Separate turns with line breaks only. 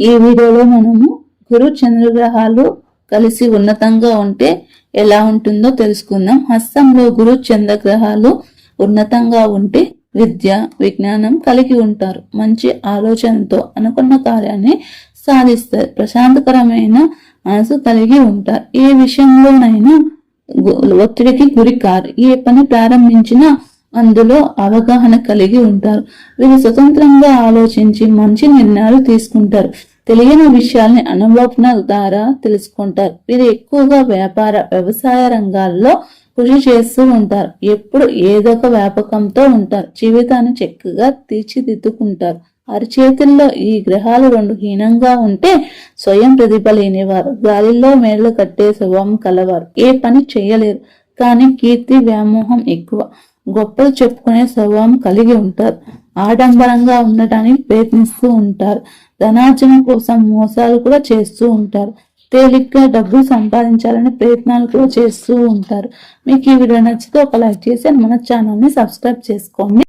ఈ వీడియోలో మనము గురు చంద్రగ్రహాలు కలిసి ఉన్నతంగా ఉంటే ఎలా ఉంటుందో తెలుసుకుందాం. హస్తంలో గురు చంద్రగ్రహాలు ఉన్నతంగా ఉంటే విద్య విజ్ఞానం కలిగి ఉంటారు. మంచి ఆలోచనతో అనుకున్న కార్యాన్ని సాధిస్తారు. ప్రశాంతకరమైన మనసు కలిగి ఉంటారు. ఏ విషయంలోనైనా ఒత్తిడికి గురి కారు. ఏ పని ప్రారంభించినా అందులో అవగాహన కలిగి ఉంటారు. వీరు స్వతంత్రంగా ఆలోచించి మంచి నిర్ణయాలు తీసుకుంటారు. తెలియని విషయాల్ని అనుభవన ద్వారా తెలుసుకుంటారు. వీరు ఎక్కువగా వ్యాపార వ్యవసాయ రంగాల్లో కృషి చేస్తూ ఉంటారు. ఎప్పుడు ఏదో ఒక వ్యాపకంతో ఉంటారు. జీవితాన్ని చక్కగా తీర్చిదిద్దుకుంటారు. అరిచేతుల్లో ఈ గ్రహాలు రెండు హీనంగా ఉంటే స్వయం ప్రతిభ లేనివారు గాలిలో మేడలు కట్టే స్వభావం కలవారు. ఏ పని చేయలేరు. కానీ కీర్తి వ్యామోహం ఎక్కువ. గొప్పలు చెప్పుకునే స్వభావం కలిగి ఉంటారు. ఆడంబరంగా ఉండటానికి ప్రయత్నిస్తూ ఉంటారు. ధనార్జన కోసం మోసాలు కూడా చేస్తూ ఉంటారు. తేలిగ్గా డబ్బు సంపాదించాలనే ప్రయత్నాలు కూడా చేస్తూ ఉంటారు. మీకు ఈ వీడియో నచ్చితే ఒక లైక్ చేసి మన ఛానల్ని సబ్స్క్రైబ్ చేసుకోండి.